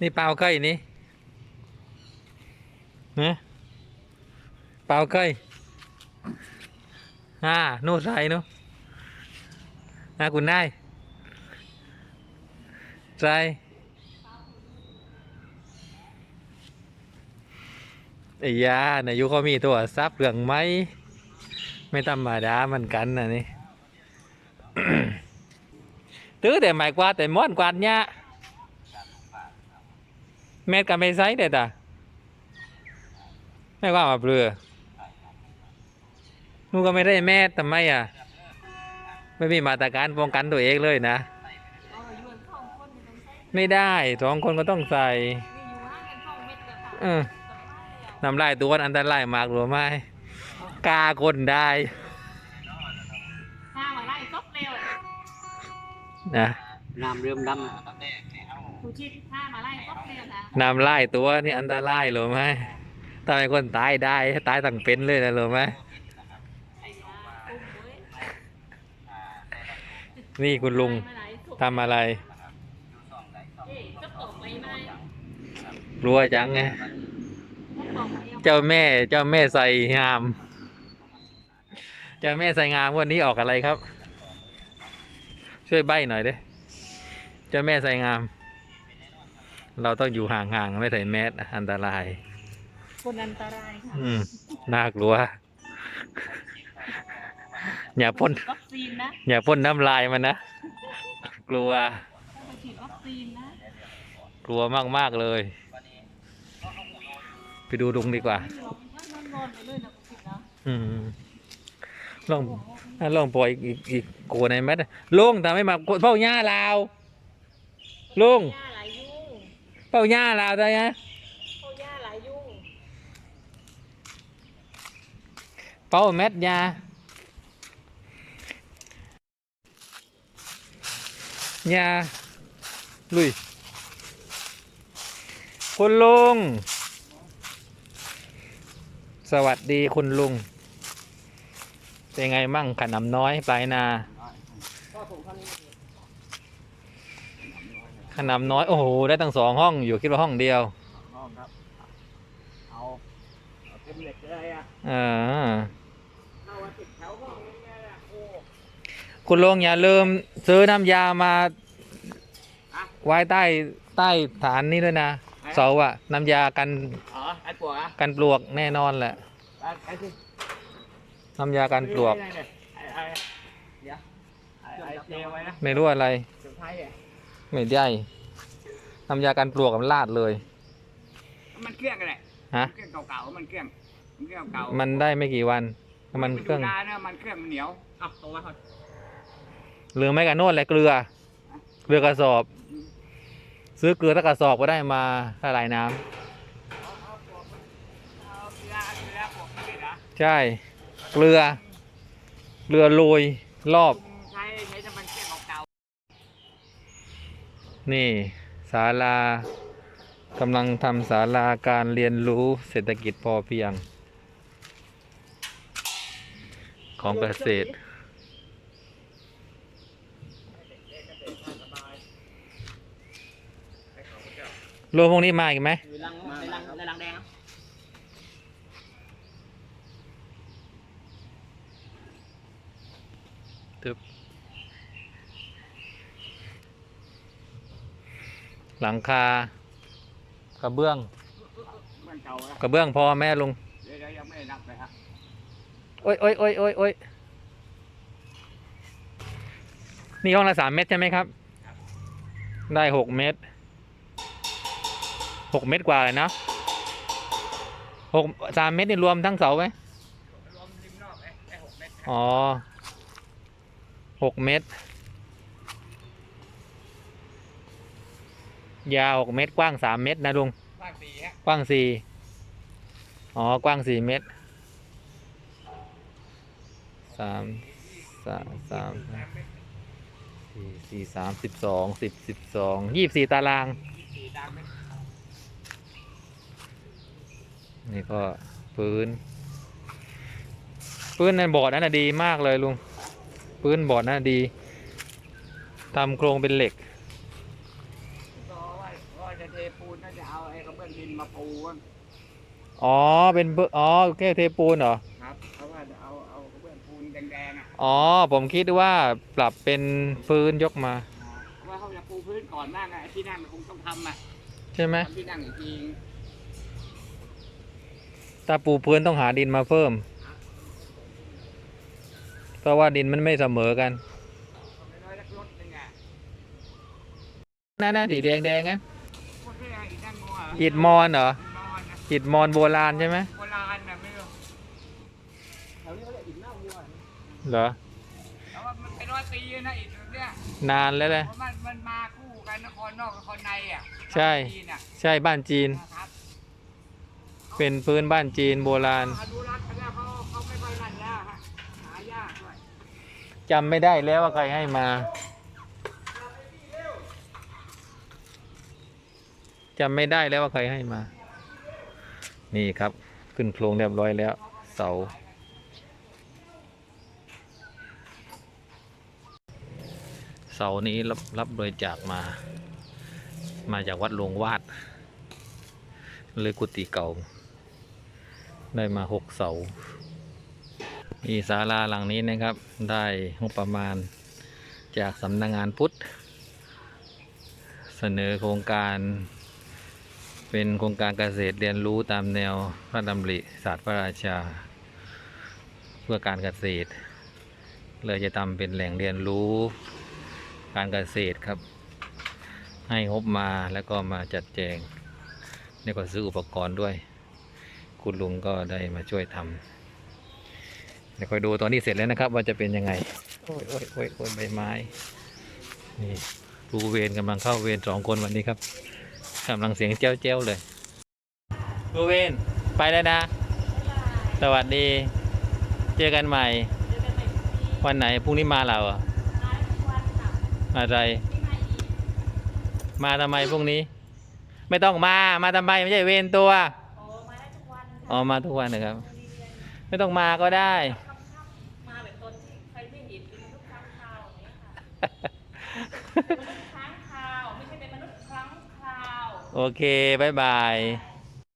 นี่เปล่าเคยนี่เนี่ยเปล่าเคยอ่านู่ใส่นู่นอ่าคุณนายใส่ไอ้ยาในยุคเขามีตัวซับเหลืองไหมไม่ธรรมดาเหมือนกันนะนี่ตื้อแต่หมายกว่าแต่ม้อนกวาดเนี่ย เม็ดก็ไม่ใส่เด็ดอะไม่ว่ามาเปลือนูนก็ไม่ได้แม่ทำไมอะ ไม่มีมาตรการป้องกันตัวเองเลยนะเอาอยู่กันสองคนนี่ต้องใช้ไม่ได้สองคนก็ต้องใส่มีอยู่ห้างกันสองเม็ดกับค่ะเออสบายแล้วน้ำลายตัวอันตรายมากหรือไม่กาคนได้ห้างมาไล่ซบเร็วนะน้ำเริ่มดถู กชิดห้ามาไล่ซบเร็วนะน้ำลายตัวนี่อันตรายหรือไม่ทำให้คนตายได้ตายตั้งเป็นเลยนะหรือไม่ไอ้ยาอุ้มนี่คุณลุงทำอะไรรัวจังไงเอาเจ้าแม่เจ้าแม่ใส่งาม เจ้าแม่ใส่งามวันนี้ออกอะไรครับ ช่วยใบ้หน่อยเด้เจ้าแม่ใส่งาม เราต้องอยู่ห่างๆ ไม่ใส่แมสอันตราย คนอันตรายค่ะอืมน่ากลัว อย่าพ่นวัคซีนนะอย่าพ่นน้ำลายมันนะ กลัว ต้องไปฉีดวัคซีนนะกลัวมากๆเลย ไปดูลุงดีกว่า ไม่หรอกว่านอนๆไปเลยนะคุณผิดนะอืมลองอะลองปล่อยอีกอีกอีกโกในแมทลุงทำให้มาเป้าหญ้าลาวลุงหญ้าหลายยุ่ง เป้าหญ้าลาวได้ไหมเขาหญ้าหลายยุ่งเป้าแมทหญ้าหญ้าลุยคุณลุง สวัสดีคุณลุง เป็นไงมั่งขนำน้อยปลายนา ขนำน้อย โอ้โห ได้ตั้งสองห้องอยู่คิดว่าห้องเดียวำน้องครับ เอาเอาเต็มเหล็กเลยอะอ่าเข้ามาติดแถวห้องนึงเลยอะโอ้คุณลุงอย่าลืมซื้อน้ำยามา ไว้ใต้ใต้ฐานนี้ด้วยนะ เสาอะน้ำยากันอ๋อไอ้ปวกอะกันปลวกแน่นอนแหละ ไอ้ไอ้ที่น้ำยากันปลวกไอ้ไอ้ไอ้เดี๋ยวไอ้ไอ้เจไว้นะไม่รู้อะไร สุดท้ายอะ ไม่ได้น้ำยากันปลวกมันลาดเลย มันเครื่องกันแหละฮะ เครื่องเก่าๆมันเครื่องมันเครื่องเก่ามันได้ไม่กี่วันมันเครื่องดูนานนะมันเครื่องมันเหนียวอะตรงมาครับหรือไม่กันโน่นแหละเกลือ เกลือกระสอบ ซื้อเกลือตะกระสอบก็ได้มาละลายน้ำเอาเอาปวกเอาเกลือเกลือปวกนี่นะใช่ เกลือ เกลือโรยรอบ ใช้ใช้น้ำมันเครื่องเก่า นี่ศาลากำลังทำศาลาการเรียนรู้เศรษฐกิจพอเพียง ของเกษตรรวมพวกนี้มาอีกไหมๆอยู่ลังในรังในรังแดงครับ หลังคากระเบื้อง มันเก่าอะกระเบื้องพอแม่ลุงเดี๋ยวยังไม่ได้นับเลยฮะโอ้ยโอ้ยโอ้ยโอ้ยโอ้ยนี่ห้องละสามเมตรใช่ไหมครับ ได้หกเมตรหกเมตรกว่าเลยนะหกสามเมตรนี่รวมทั้งเสาไหมรวมริมรอบไอ้ไอ้หกเมตรอ๋อหกเมตร ยาวหกเมตรกว้างสามเมตรนะลุงบ้านสี่ฮะกว้างสี่อ๋อกว้างสี่เมตรสามสามสามสี่สี่สามสิบสองสิบสิบสองยี่สิบสี่ตารางสี่ตามเมตรนี่ก็พื้นพื้นในบอร์ดนั้นนะดีมากเลยลุงพื้นบอร์ดนั้นนะดีทำโครงเป็นเหล็ก ต่อไว้ร้อย จะเท ปูนก็จะเอาไอ้กระเบื้องดินมาปูอะอ๋อเป็นเบอร์อ๋อแก้วเทปูนเหรอครับเพราะว่าจะเอาเอากระเบื้องปูนแดงๆอะอ๋อผมคิดว่าปรับเป็นพื้นยกมา เพราะว่าเขาจะปูพื้นก่อนบ้างอะไอ้ที่นั่งมันคงต้องทำอะใช่ไหมทำที่นั่งอีกทีถ้าปูพื้นต้องหาดินมาเพิ่ม เพราะว่าดินมันไม่เสมอกันไม่น้อยสักรถหนึงอะนั่นนะสีแดงแดงๆนะโคตรเท่อะ อีกนั่งงัวอิฐมอนเหรอนอนนะอิฐมอนโบราณใช่ไหมโบราณนะไม่รู้แถวนี้เขาเรียกอิฐหน้าวัวเหรอแต่ว่ามันเป็นร้อยปีนะอิฐเนี่ยนานแล้วเลยเพราะมันมันมาคู่กันนครนอกนครในอะใช่จีนอะใช่บ้านจีน นะครับเป็นพื้นบ้านจีนโบราณอนุรักษ์กันแล้วเขาเขาไม่ค่อยนั่นแล้วฮะหายากด้วยจำไม่ได้แล้วว่าใครให้มา จำไม่ได้แล้วว่าใครให้มา นี่ครับ ขึ้นโครงเรียบร้อยแล้ว เสา เสานี้รับรับบริจาคมา มาจากวัดหลวงวาด เลยกุฏิเก่า ได้มาหกเสามีศาลาหลังนี้นะครับ ได้งบประมาณจากสำนักงงานพุทธ เสนอโครงการ เป็นโครงการเกษตรเรียนรู้ตามแนวพระดำริศาสตร์พระราชา เพื่อการเกษตร เลยจะทำเป็นแหล่งเรียนรู้การเกษตรครับ ให้งบมาแล้วก็มาจัดแจงแล้วก็ซื้ออุปกรณ์ด้วย คุณลุงก็ได้มาช่วยทำเดี๋ยวคอยดูตอนนี้เสร็จแล้วนะครับ ว่าจะเป็นยังไง โอ้ยโอ้ยโอ้ยโอ้ยใบไม้นี่ครูเวรกำลังเข้าเวรสองคนวันนี้ครับ กำลังเสียงเจ้าเจ้าๆเลยครูเวรไปแล้วนะ สวัสดี เจอกันใหม่เจอกันใหม่พรุ่งนี้วันไหนพรุ่งนี้มาเราเหรอมาทุกวันค่ะอะไรไม่มาอีกมาทำไมพรุ่งนี้ ไม่ต้องมา มาทำไมไม่ใช่เวรตัวโอ้มาได้ทุกวันอ๋อค่ะมาทุกวันนะครับโรงเรียนไม่ต้องมาก็ได้ค่ำๆมาแบบตอนที่ใครไม่เห็นเป็นมนุษย์ค้างคาวอย่างเงี้ยค่ะ โอเค บ๊ายบาย